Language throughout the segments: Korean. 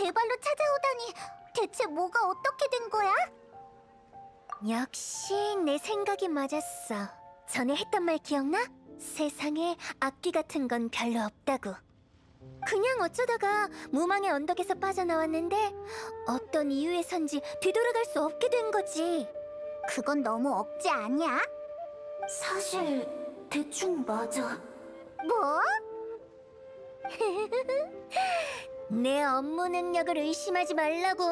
발로 찾아오다니 대체 뭐가 어떻게 된 거야? 역시 내 생각이 맞았어. 전에 했던 말 기억나? 세상에 악기 같은 건 별로 없다고. 그냥 어쩌다가 무망의 언덕에서 빠져나왔는데 어떤 이유에선지 뒤돌아갈 수 없게 된 거지. 그건 너무 억지 아니야? 사실 대충 맞아. 뭐? 내 업무 능력을 의심하지 말라고.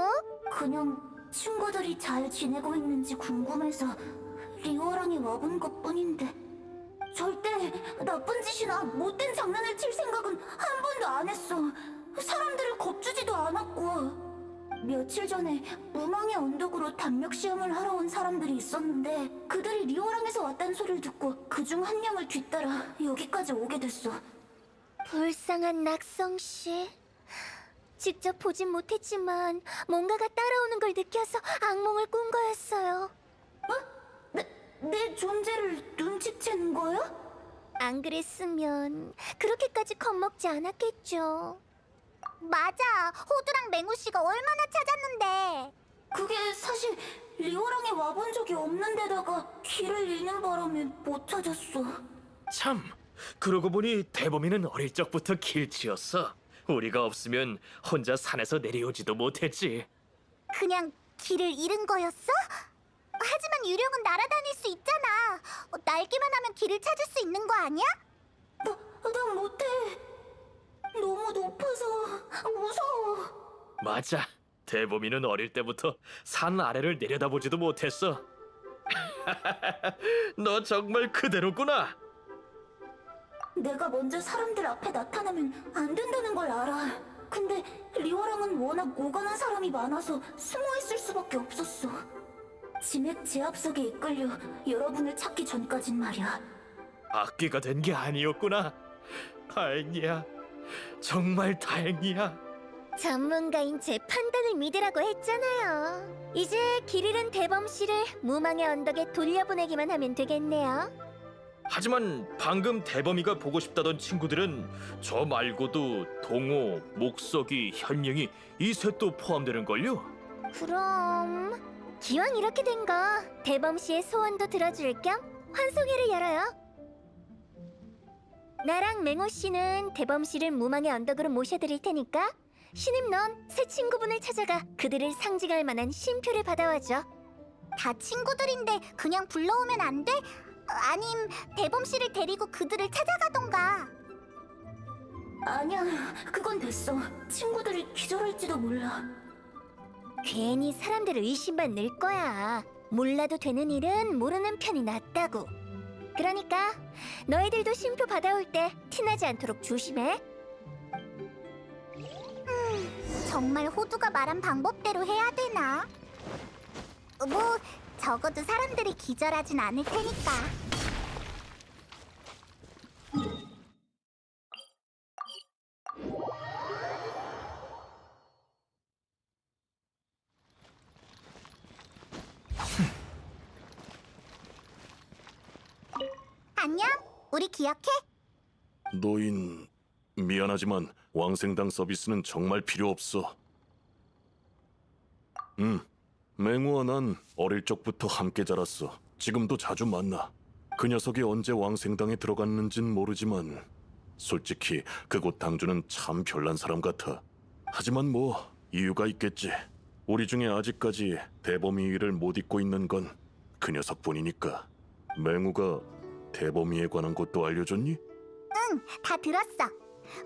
그냥 친구들이 잘 지내고 있는지 궁금해서 리오랑이 와본 것 뿐인데 절대 나쁜 짓이나 못된 장난을 칠 생각은 한 번도 안 했어 사람들을 겁주지도 않았고 며칠 전에 무망의 언덕으로 담력 시험을 하러 온 사람들이 있었는데 그들이 리오랑에서 왔다는 소리를 듣고 그중 한 명을 뒤따라 여기까지 오게 됐어 불쌍한 낙성 씨. 직접 보진 못했지만 뭔가가 따라오는 걸 느껴서 악몽을 꾼 거였어요. 내 존재를 눈치챈 거야? 안 그랬으면 그렇게까지 겁먹지 않았겠죠. 맞아. 호두랑 맹우 씨가 얼마나 찾았는데. 그게 사실 리오랑에 와본 적이 없는 데다가 길을 잃는 바람에 못 찾았어. 참, 그러고 보니 대범이는 어릴 적부터 길치였어. 우리가 없으면 혼자 산에서 내려오지도 못했지. 그냥 길을 잃은 거였어? 하지만 유령은 날아다닐 수 있잖아. 어, 날기만 하면 길을 찾을 수 있는 거 아니야? 나, 난 못해. 너무 높아서 무서워. 맞아. 대범이는 어릴 때부터 산 아래를 내려다보지도 못했어. 너 정말 그대로구나. 내가 먼저 사람들 앞에 나타나면 안 된다는 걸 알아. 근데 리오랑은 워낙 오가는 사람이 많아서 숨어 있을 수밖에 없었어. 진액 제압석에 이끌려 여러분을 찾기 전까진 말이야. 악기가 된 게 아니었구나. 다행이야. 정말 다행이야. 전문가인 제 판단을 믿으라고 했잖아요. 이제 길 잃은 대범 씨를 무망의 언덕에 돌려보내기만 하면 되겠네요. 하지만 방금 대범이가 보고 싶다던 친구들은 저 말고도 동호, 목석이, 현영이 이 셋도 포함되는 걸요. 그럼 기왕 이렇게 된 거 대범 씨의 소원도 들어줄 겸 환송회를 열어요. 나랑 맹호 씨는 대범 씨를 무망의 언덕으로 모셔드릴 테니까 신임 넌 새 친구분을 찾아가 그들을 상징할 만한 신표를 받아와줘. 다 친구들인데 그냥 불러오면 안 돼? 어, 아님 대범 씨를 데리고 그들을 찾아가던가. 아니야, 그건 됐어. 친구들이 기절할지도 몰라. 괜히 사람들을 의심만 늘 거야. 몰라도 되는 일은 모르는 편이 낫다고. 그러니까 너희들도 심표 받아올 때 티나지 않도록 조심해. 정말 호두가 말한 방법대로 해야 되나? 뭐 적어도 사람들이 기절하진 않을 테니까. 안녕. 우리 기억해? 노인 미안하지만 왕생당 서비스는 정말 필요 없어. 음, 맹우와 난 어릴 적부터 함께 자랐어. 지금도 자주 만나. 그 녀석이 언제 왕생당에 들어갔는진 모르지만 솔직히 그곳 당주는 참 별난 사람 같아. 하지만 뭐 이유가 있겠지. 우리 중에 아직까지 대범이를 못 잊고 있는 건 그 녀석뿐이니까. 맹우가 대범이에 관한 것도 알려줬니? 다 들었어.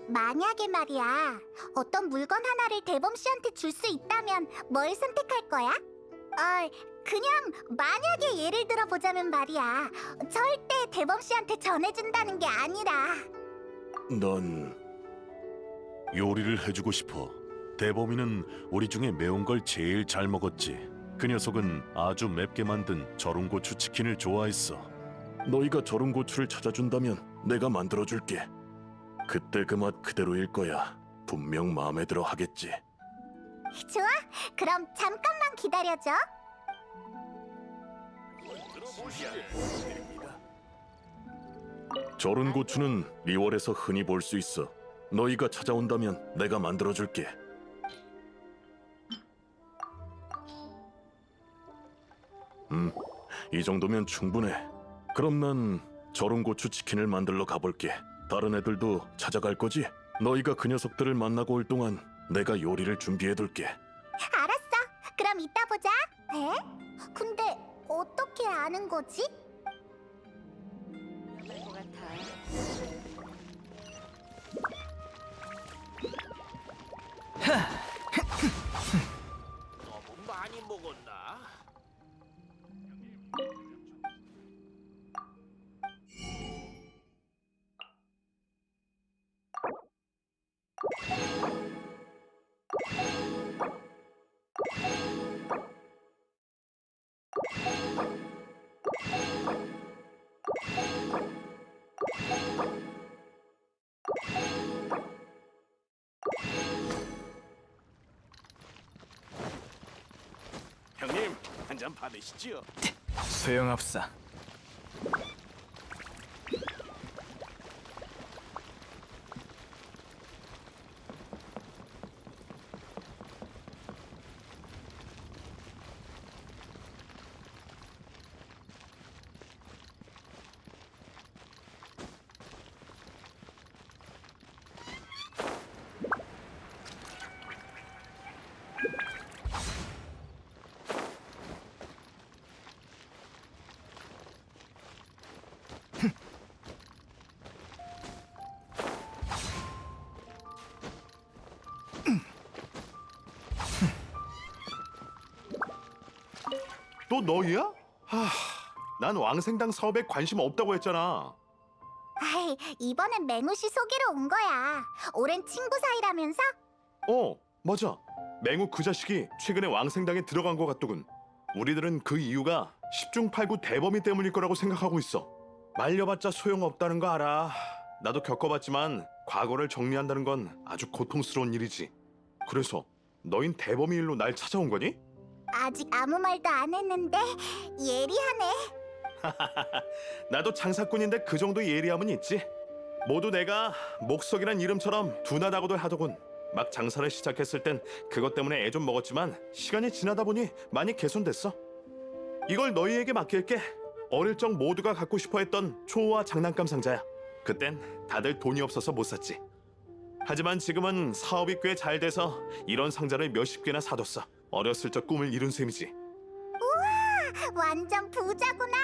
만약에 말이야, 어떤 물건 하나를 대범 씨한테 줄 수 있다면 뭘 선택할 거야? 어, 그냥 만약에 예를 들어 보자면 말이야, 절대 대범 씨한테 전해준다는 게 아니라. 난 요리를 해주고 싶어. 대범이는 우리 중에 매운 걸 제일 잘 먹었지. 그 녀석은 아주 맵게 만든 절은 고추 치킨을 좋아했어. 너희가 절은 고추를 찾아준다면 내가 만들어줄게. 그때 그 맛 그대로일 거야. 분명 마음에 들어 하겠지. 좋아, 그럼 잠깐만 기다려줘. 절은 고추는 리월에서 흔히 볼 수 있어. 너희가 찾아온다면 내가 만들어줄게. 음, 이 정도면 충분해. 그럼 난 절은 고추 치킨을 만들러 가볼게. 다른 애들도 찾아갈 거지? 너희가 그 녀석들을 만나고 올 동안 내가 요리를 준비해둘게. 알았어. 그럼 이따 보자. 에? 근데 어떻게 아는 거지? 한잔 받으시죠. 소용없어. 또 너희야? 하, 난 왕생당 사업에 관심 없다고 했잖아. 아이, 이번엔 맹우 씨 소개로 온 거야. 오랜 친구 사이라면서? 어, 맞아. 맹우 그 자식이 최근에 왕생당에 들어간 것 같더군. 우리들은 그 이유가 10중 8구 대범이 때문일 거라고 생각하고 있어. 말려봤자 소용없다는 거 알아. 나도 겪어봤지만 과거를 정리한다는 건 아주 고통스러운 일이지. 그래서 너흰 대범이 일로 날 찾아온 거니? 아직 아무 말도 안 했는데 예리하네. 나도 장사꾼인데 그 정도 예리함은 있지. 모두 내가 목석이란 이름처럼 둔하다고도 하더군. 막 장사를 시작했을 땐 그것 때문에 애 좀 먹었지만 시간이 지나다 보니 많이 개선됐어. 이걸 너희에게 맡길게. 어릴 적 모두가 갖고 싶어했던 초호화 장난감 상자야. 그땐 다들 돈이 없어서 못 샀지. 하지만 지금은 사업이 꽤 잘 돼서 이런 상자를 몇십 개나 사뒀어. 어렸을 적 꿈을 이룬 셈이지. 완전 부자구나.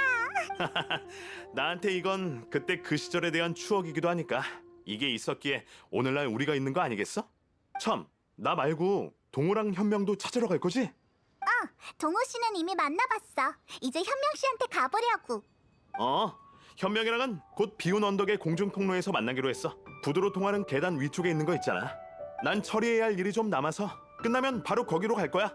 나한테 이건 그때 그 시절에 대한 추억이기도 하니까 이게 있었기에 오늘날 우리가 있는 거 아니겠어? 참, 나 말고 동호랑 현명도 찾으러 갈 거지? 동호 씨는 이미 만나봤어. 이제 현명 씨한테 가보려고. 어, 현명이랑은 곧 비운 언덕의 공중 통로에서 만나기로 했어. 부두로 통하는 계단 위쪽에 있는 거 있잖아. 난 처리해야 할 일이 좀 남아서 끝나면 바로 거기로 갈 거야.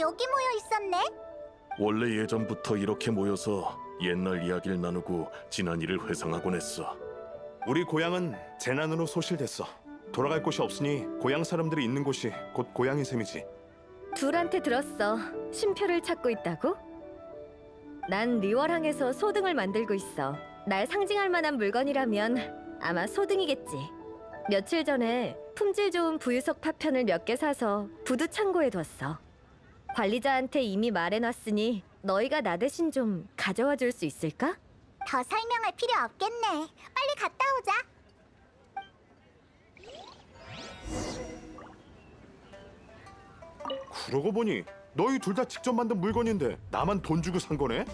여기 모여 있었네. 원래 예전부터 이렇게 모여서 옛날 이야기를 나누고 지난 일을 회상하곤 했어. 우리 고향은 재난으로 소실됐어. 돌아갈 곳이 없으니 고향 사람들이 있는 곳이 곧 고향인 셈이지. 둘한테 들었어. 쉼표를 찾고 있다고? 난 리월항에서 소등을 만들고 있어. 날 상징할 만한 물건이라면 아마 소등이겠지. 며칠 전에 품질 좋은 부유석 파편을 몇 개 사서 부두 창고에 뒀어. 관리자한테 이미 말해놨으니 너희가 나 대신 좀 가져와 줄 수 있을까? 더 설명할 필요 없겠네. 빨리 갔다 오자. 그러고 보니 너희 둘 다 직접 만든 물건인데 나만 돈 주고 산 거네?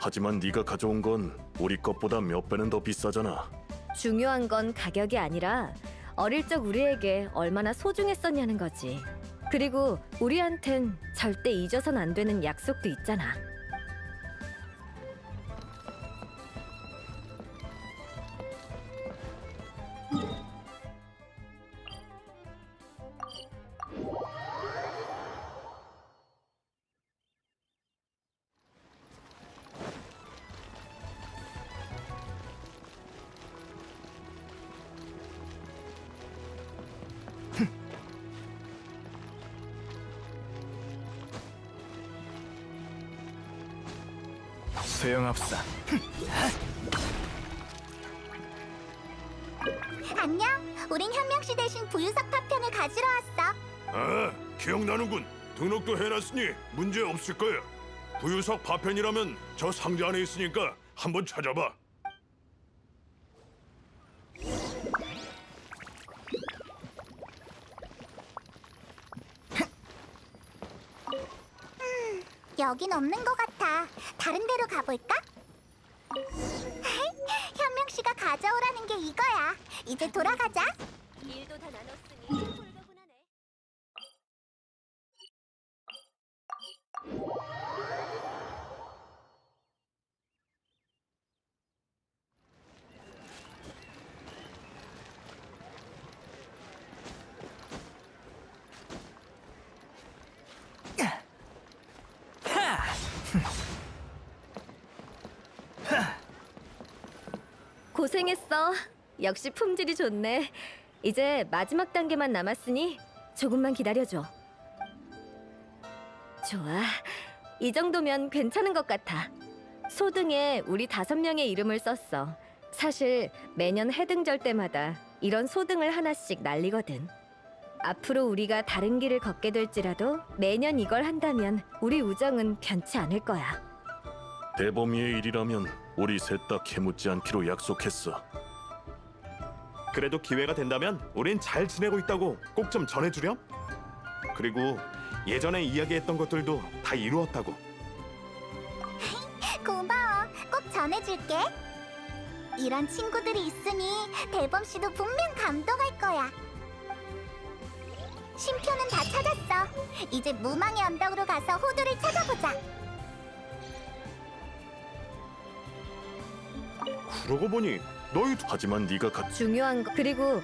하지만 네가 가져온 건 우리 것보다 몇 배는 더 비싸잖아. 중요한 건 가격이 아니라 어릴 적 우리에게 얼마나 소중했었냐는 거지. 그리고 우리한텐 절대 잊어선 안 되는 약속도 있잖아. 소용없어. 안녕. 우린 현명 씨 대신 부유석 파편을 가지러 왔어. 아, 기억나는군. 등록도 해놨으니 문제 없을 거야. 부유석 파편이라면 저 상자 안에 있으니까 한번 찾아봐. 여긴 없는 것 같아. 다른 데로 가볼까? 현명 씨가 가져오라는 게 이거야. 이제 돌아가자. 일도 다 나눴으니 고생했어. 역시 품질이 좋네. 이제 마지막 단계만 남았으니 조금만 기다려줘. 좋아. 이 정도면 괜찮은 것 같아. 소등에 우리 다섯 명의 이름을 썼어. 사실 매년 해등절 때마다 이런 소등을 하나씩 날리거든. 앞으로 우리가 다른 길을 걷게 될지라도 매년 이걸 한다면 우리 우정은 변치 않을 거야. 대범이의 일이라면 우리 셋 다 캐묻지 않기로 약속했어. 그래도 기회가 된다면 우린 잘 지내고 있다고 꼭 좀 전해주렴. 그리고 예전에 이야기했던 것들도 다 이루었다고. 고마워. 꼭 전해줄게. 이런 친구들이 있으니 대범 씨도 분명 감동할 거야. 쉼표는 다 찾았어. 이제 무망의 언덕으로 가서 호두를 찾아보자. 그러고 보니 너희 두- 하지만 네가 가 중요한 거 그리고